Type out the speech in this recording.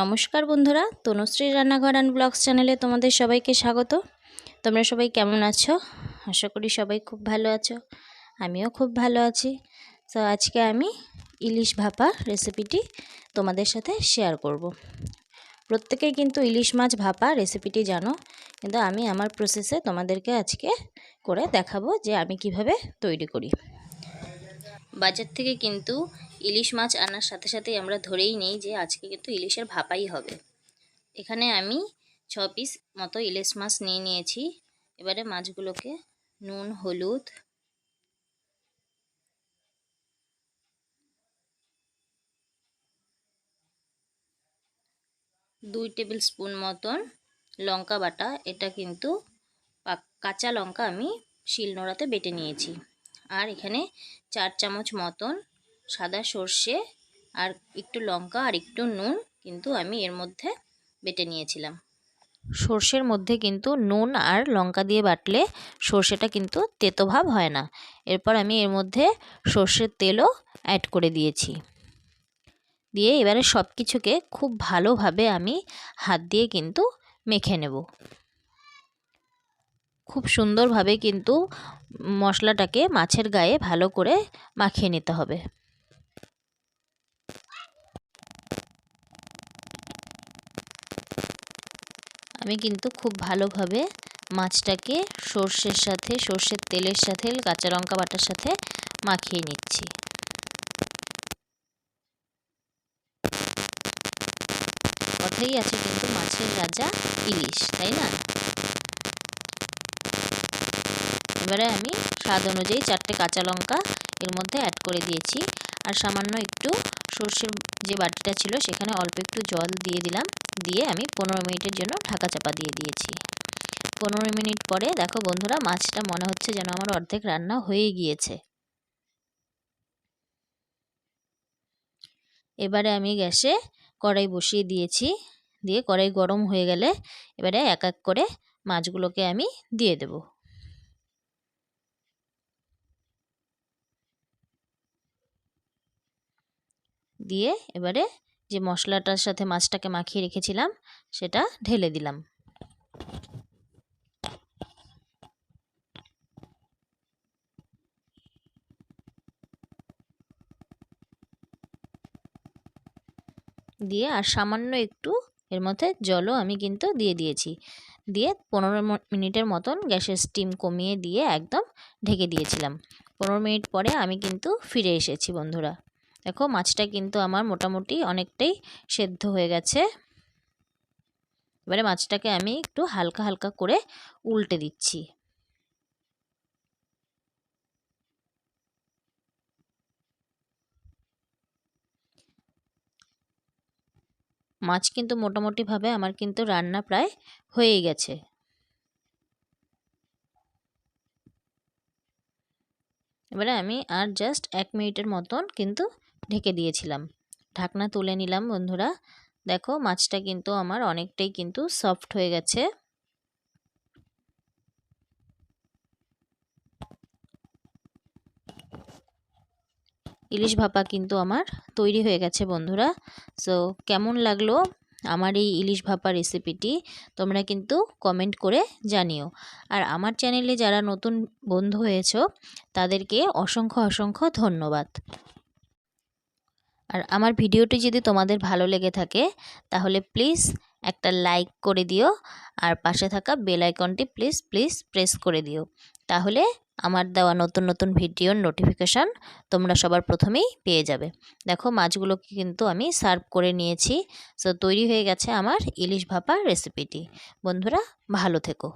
নমস্কার বন্ধুরা, তনুশ্রী রান্নাঘর অ্যান্ড ব্লগস চ্যানেলে তোমাদের সবাইকে স্বাগত। তোমরা সবাই কেমন আছো? আশা করি সবাই খুব ভালো আছো, আমিও খুব ভালো আছি। তো আজকে আমি ইলিশ ভাপা রেসিপিটি তোমাদের সাথে শেয়ার করব। প্রত্যেকেই কিন্তু ইলিশ মাছ ভাপা রেসিপিটি জানো, কিন্তু আমি আমার প্রসেসে তোমাদেরকে আজকে করে দেখাবো যে আমি কীভাবে তৈরি করি। বাজার থেকে কিন্তু ইলিশ মাছ আনার সাথে সাথেই আমরা ধরেই নিই যে আজকে কিন্তু ইলিশের ভাপাই হবে। এখানে আমি ছ পিস মতো ইলিশ মাছ নিয়ে নিয়েছি। এবারে মাছগুলোকে নুন, হলুদ, দুই টেবিল স্পুন মতন লঙ্কা বাটা। এটা কিন্তু কাঁচা লঙ্কা আমি শিলনোড়াতে বেটে নিয়েছি। আর এখানে চার চামচ মতন সাদা সর্ষে আর একটু লঙ্কা আর একটু নুন কিন্তু আমি এর মধ্যে বেটে নিয়েছিলাম। সর্ষের মধ্যে কিন্তু নুন আর লঙ্কা দিয়ে বাটলে সর্ষেটা কিন্তু তেতো ভাব হয় না। এরপর আমি এর মধ্যে সর্ষের তেলও অ্যাড করে দিয়েছি। দিয়ে এবারে সব কিছুকে খুব ভালোভাবে আমি হাত দিয়ে কিন্তু মেখে নেব। খুব সুন্দরভাবে কিন্তু মশলাটাকে মাছের গায়ে ভালো করে মাখিয়ে নিতে হবে। আমি কিন্তু খুব ভালোভাবে মাছটাকে সর্ষের সাথে, সর্ষের তেলের সাথে, কাঁচা লঙ্কা বাটার সাথে মাখিয়ে নিচ্ছি। কথাই আছে কিন্তু মাছের রাজা ইলিশ, তাই না? এবারে আমি স্বাদ অনুযায়ী চারটে কাঁচা লঙ্কা এর মধ্যে অ্যাড করে দিয়েছি। আর সামান্য একটু সর্ষের যে বাটিটা ছিল সেখানে অল্প একটু জল দিয়ে দিলাম। দিয়ে আমি পনেরো মিনিটের জন্য ঢাকা চাপা দিয়ে দিয়েছি। পনেরো মিনিট পরে দেখো বন্ধুরা, মাছটা মনে হচ্ছে যেন আমার অর্ধেক রান্না হয়ে গিয়েছে। এবারে আমি গ্যাসে কড়াই বসিয়ে দিয়েছি। দিয়ে কড়াই গরম হয়ে গেলে এবারে এক এক করে মাছগুলোকে আমি দিয়ে দেবো। দিয়ে এবারে যে মশলাটার সাথে মাছটাকে মাখিয়ে রেখেছিলাম, সেটা ঢেলে দিলাম। দিয়ে আর সামান্য একটু এর মধ্যে জলও আমি কিন্তু দিয়ে দিয়েছি। দিয়ে পনেরো মিনিটের মতন গ্যাসের স্টিম কমিয়ে দিয়ে একদম ঢেকে দিয়েছিলাম। পনেরো মিনিট পরে আমি কিন্তু ফিরে এসেছি বন্ধুরা। দেখো, মাছটা কিন্তু আমার মোটামুটি অনেকটাই সেদ্ধ হয়ে গেছে। এবারে মাছটাকে আমি একটু হালকা হালকা করে উল্টে দিচ্ছি। মাছ কিন্তু মোটামুটিভাবে আমার কিন্তু রান্না প্রায় হয়েই গেছে। এবারে আমি আর জাস্ট এক মিনিটের মতন কিন্তু ঢেকে দিয়েছিলাম। ঢাকনা তুলে নিলাম, বন্ধুরা। দেখো, মাছটা কিন্তু আমার অনেকটাই কিন্তু সফট হয়ে গেছে। ইলিশ ভাপা কিন্তু আমার তৈরি হয়ে গেছে, বন্ধুরা। সো কেমন লাগল আমার এই ইলিশ ভাপা রেসিপিটি, তোমরা কিন্তু কমেন্ট করে জানিও। আর আমার চ্যানেলে যারা নতুন বন্ধু হয়েছ, তাদেরকে অসংখ্য অসংখ্য ধন্যবাদ। আর আমার ভিডিওটি যদি তোমাদের ভালো লেগে থাকে, তাহলে প্লিজ একটা লাইক করে দিও আর পাশে থাকা বেল আইকনটি প্লিজ প্লিজ প্রেস করে দিও। তাহলে আমার দেওয়া নতুন নতুন ভিডিওর নোটিফিকেশান তোমরা সবার প্রথমেই পেয়ে যাবে। দেখো মাছগুলোকে কিন্তু আমি সার্ভ করে নিয়েছি। সো তৈরি হয়ে গেছে আমার ইলিশ ভাপা রেসিপিটি বন্ধুরা, ভালো থেকো।